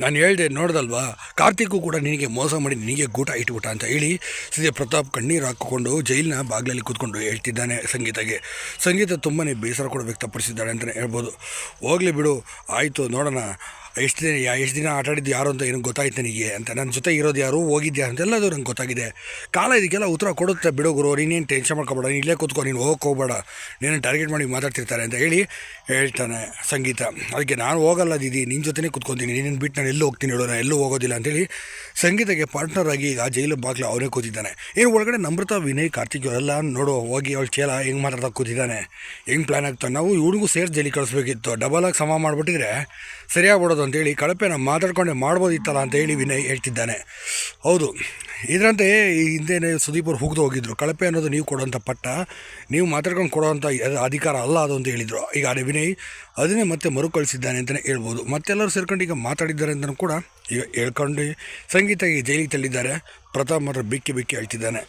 ನಾನು ಹೇಳಿದೆ, ನೋಡ್ದಲ್ವಾ? ಕಾರ್ತಿಕ್ಕು ಕೂಡ ನಿನಗೆ ಮೋಸ ಮಾಡಿ ನಿನಗೆ ಗೂಟ ಇಟ್ಬಿಟ್ಟ ಅಂತ ಹೇಳಿ ಸಿದ್ಧ ಪ್ರತಾಪ್ ಕಣ್ಣೀರು ಹಾಕಿಕೊಂಡು ಜೈಲಿನ ಬಾಗಿಲಲ್ಲಿ ಕೂತ್ಕೊಂಡು ಹೇಳ್ತಿದ್ದಾನೆ ಸಂಗೀತಗೆ. ಸಂಗೀತ ತುಂಬಾ ಬೇಸರ ಕೂಡ ವ್ಯಕ್ತಪಡಿಸಿದ್ದಾಳೆ ಅಂತಲೇ ಹೇಳ್ಬೋದು. ಹೋಗಲಿ ಬಿಡು, ಆಯಿತು, ನೋಡೋಣ. ಎಷ್ಟು ದಿನ ಎಷ್ಟು ದಿನ ಆಟಾಡಿದ್ದು ಯಾರು ಅಂತ ಏನು ಗೊತ್ತಾಯ್ತು ನನಗೆ ಅಂತ. ನನ್ನ ಜೊತೆ ಇರೋದು ಯಾರು ಹೋಗಿದ್ಯಾ ಅಂತೆಲ್ಲದು ನಂಗೆ ಗೊತ್ತಾಗಿದೆ. ಕಾಲ ಇದಕ್ಕೆಲ್ಲ ಉತ್ತರ ಕೊಡುತ್ತೆ ಬಿಡು ಗುರು, ನೀನೇನು ಟೆನ್ಷನ್ ಮಾಡ್ಕೊಬೇಡ, ನೀನು ಇಲ್ಲೇ ಕೂತ್ಕೊ, ನೀನು ಹೋಗಕ್ಕೆ ಹೋಗಬೇಡ, ನೀನು ಟಾರ್ಗೆಟ್ ಮಾಡಿ ಮಾತಾಡ್ತಿರ್ತಾರೆ ಅಂತ ಹೇಳಿ ಹೇಳ್ತಾನೆ ಸಂಗೀತ. ಅದಕ್ಕೆ ನಾನು ಹೋಗಲ್ಲ ದೀದಿ ನಿನ್ನ ಜೊತೆನೇ ಕೂತ್ಕೊತೀನಿ ನೀನು ಬಿಟ್ಟು ನಾನು ಎಲ್ಲೂ ಹೋಗ್ತೀನಿ ಹೇಳೋ ನಾನು ಎಲ್ಲೂ ಹೋಗೋದಿಲ್ಲ ಅಂತೇಳಿ ಸಂಗೀತಕ್ಕೆ ಪಾರ್ಟ್ನರ್ ಆಗಿ ಈಗ ಜೈಲು ಬಾಗ್ಲು ಅವನೇ ಕೂತಿದ್ದಾನೆ. ಏನು ಒಳಗಡೆ ನಮ್ರತಾ, ವಿನಯ್, ಕಾರ್ತಿಕ್ ಅವರೆಲ್ಲ ನೋಡು, ಹೋಗಿ ಅವಳು ಚೇಲ ಹೆಂಗೆ ಮಾತಾಡ್ತಾ ಕೂತಿದ್ದಾನೆ, ಹೆಂಗೆ ಪ್ಲ್ಯಾನ್ ಆಗ್ತಾನೆ. ನಾವು ಇವ್ರಿಗೂ ಸೇರಿ ಜೈಲಿ ಕಳಿಸ್ಬೇಕಿತ್ತು. ಡಬಲ್ ಆಗಿ ಸಮ ಮಾಡಿಬಿಟ್ಟಿದ್ರೆ ಸರಿಯಾಗ್ಬಿಡೋದು. ಅಂತೇಳಿ ಕಳಪೆನ ಮಾತಾಡ್ಕೊಂಡೆ ಮಾಡ್ಬೋದಿತ್ತಲ್ಲ ಅಂತ ಹೇಳಿ ವಿನಯ್ ಹೇಳ್ತಿದ್ದಾನೆ. ಹೌದು, ಇದರಂತೆ ಈ ಹಿಂದೆನೇ ಸುದೀಪ್ ಅವ್ರು ಹೋಗ್ದು ಹೋಗಿದ್ರು. ಕಳಪೆ ಅನ್ನೋದು ನೀವು ಕೊಡೋಂಥ ಪಟ್ಟ, ನೀವು ಮಾತಾಡ್ಕೊಂಡು ಕೊಡೋವಂಥ ಅಧಿಕಾರ ಅಲ್ಲ ಅದು ಅಂತ ಹೇಳಿದರು. ಈಗ ಅದೇ ವಿನಯ್ ಅದನ್ನೇ ಮತ್ತೆ ಮರುಕಳಿಸಿದ್ದಾನೆ ಅಂತಲೇ ಹೇಳ್ಬೋದು. ಮತ್ತೆಲ್ಲರೂ ಸೇರ್ಕೊಂಡು ಈಗ ಮಾತಾಡಿದ್ದಾರೆ ಅಂತಲೂ ಕೂಡ ಈಗ ಹೇಳ್ಕೊಂಡು ಸಂಗೀತ ಈ ಜೈಲಿಗೆ ತಳ್ಳಿದ್ದಾರೆ. ಪ್ರತಾಪ್ ಬಿಕ್ಕಿ ಬಿಕ್ಕಿ ಹೇಳ್ತಿದ್ದಾನೆ.